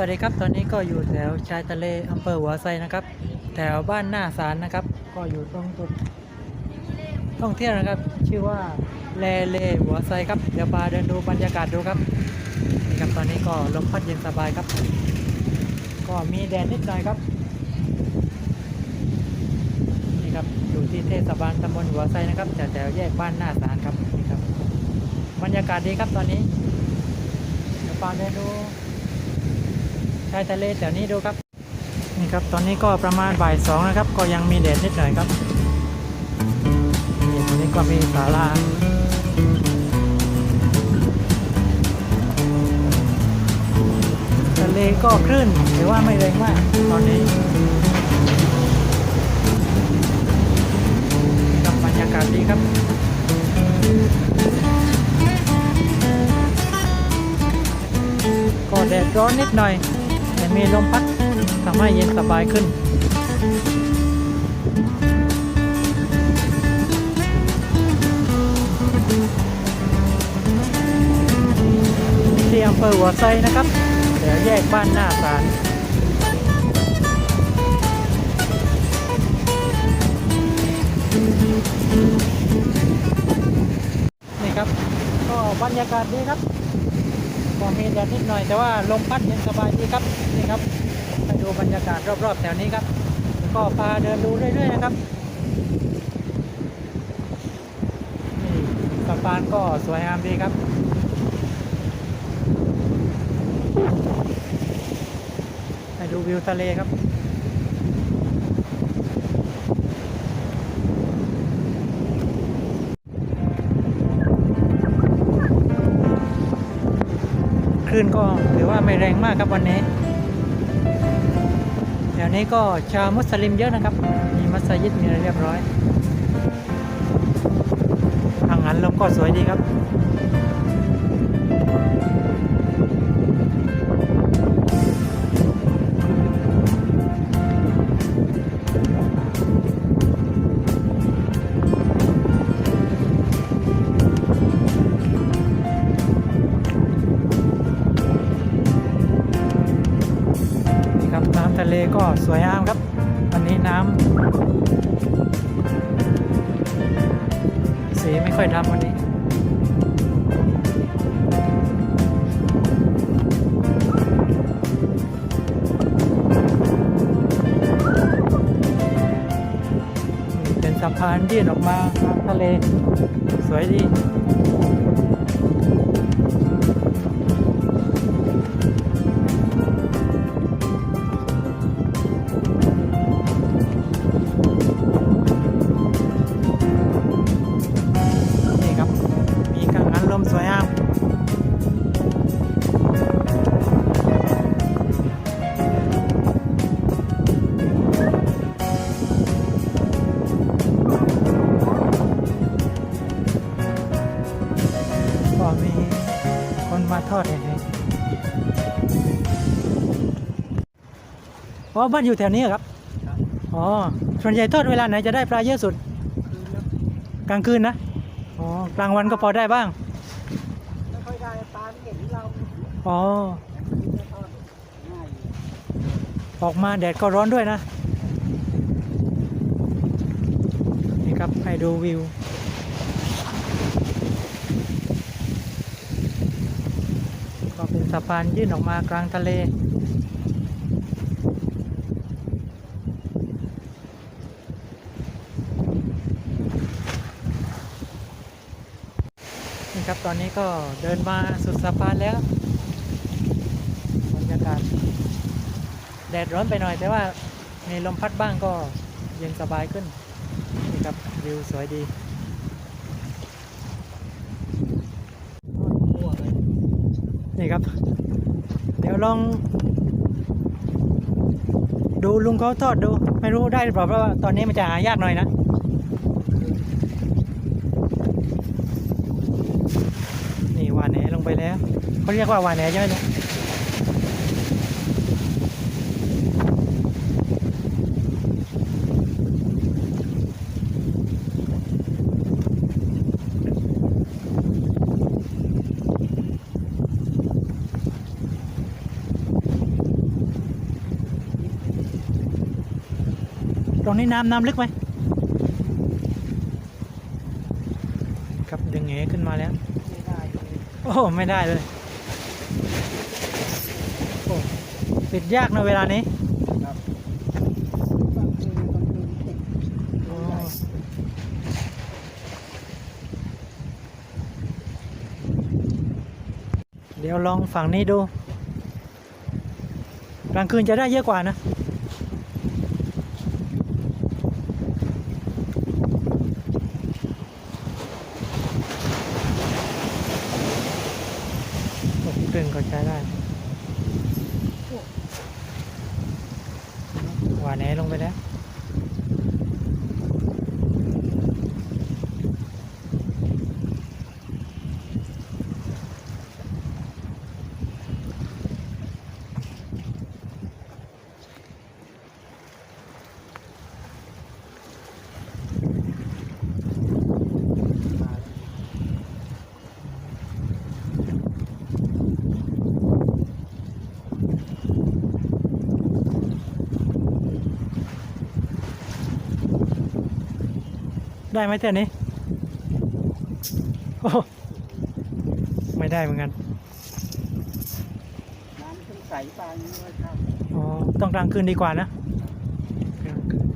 สวัสดีครับ ตอนนี้ก็อยู่แถวชายทะเลอำเภอหัวไซนะครับ แถวบ้านหน้าสารนะครับ ก็อยู่ตรงจุดท่องเที่ยวนะครับ ชื่อว่าแลเลหัวไซครับ เดี๋ยวพาเดินดูบรรยากาศดูครับนี่ครับตอนนี้ก็ลมพัดเย็นสบายครับ ก็มีแดดนิดหน่อยครับ นี่ครับอยู่ที่เทศบาลตำบลหัวไซนะครับแถวแถวแยกบ้านหน้าสารครับนี่ครับ บรรยากาศดีครับตอนนี้ เดี๋ยวพาเดินดู ชายทะเลแถวนี้ดูครับ นี่ครับ ตอนนี้ก็ประมาณบ่ายสองนะครับ ก็ยังมีแดดนิดหน่อยครับนี่ตรงนี้ก็มีศาลาทะเลก็คลื่นหรือว่าไม่แรงมากตอนนี้กับบรรยากาศดีครับก็แดดร้อนนิดหน่อย มีลมพัดทำให้เย็นสบายขึ้น ที่อำเภอหัวไซนะครับ เดี๋ยวแยกบ้านหน้าศาลนี่ครับ ก็บรรยากาศดีครับก็มีแดดนิดหน่อยแต่ว่าลมพัดเย็นสบายดีครับ ครับไปดูบรรยากาศรอบๆแถวนี้ครับแล้วก็พาเดินดูเรื่อยๆนะครับนี่สะพานก็สวยงามดีครับไปดูวิวทะเลครับคลื่นก็ถือว่าไม่แรงมากครับวันนี้ แถวนี้ก็ชาวมุสลิมเยอะนะครับ มีมัสยิดมีอะไรเรียบร้อยทางหันลมก็สวยดีครับ เลก็สวยงามครับ วันนี้น้ำสีไม่ค่อยดำวันนี้เป็นสะพานยื่นออกมาน้ำทะเล สวยดี อ๋อบ้านอยู่แถวนี้เหรอครับ อ๋อ ส่วนใหญ่ทอดเวลาไหนจะได้ปลาเยอะสุด กลางคืนนะ อ๋อ กลางวันก็พอได้บ้าง ไม่ค่อยได้ปลาไม่เห็นเราอ๋อจะทอดง่ายอยู่ออกมาแดดก็ร้อนด้วยนะ นี่ครับให้ดูวิวก็เป็นสะพานยื่นออกมากลางทะเล นี่ครับตอนนี้ก็เดินมาสุดสะพานแล้วบรรยากาศแดดร้อนไปหน่อย แต่ว่ามีลมพัดบ้างก็เย็นสบายขึ้น นี่ครับวิวสวยดีนี่ครับ เดี๋ยวลอง ดูลุงเขาทอดดู ไม่รู้ได้หรือเปล่าเพราะว่าตอนนี้มันจะหายากหน่อยนะ วานแหลงไปแล้วเขาเรียกว่าวานแหนใช่ไหมเนี่ยตรงนี้น้ำน้ำลึกไหม ไม่ได้เลยโอ้ปิดยากในะเวลานี้ครับบางคืนบางคืนติดโอ้เดี๋ยวลองฝั่งนี้ดู กลางคืนจะได้เยอะกว่านะ ตกตึงก็ใช้ได้หวานแหลงไปแล้ว ได้ไหมเต้นนี้โอ้ไม่ได้เหมือนกันน้ำขึ้นใสปลาอย่างนี้เลยครับอ๋อต้องกลางคืนดีกว่านะกลางคืน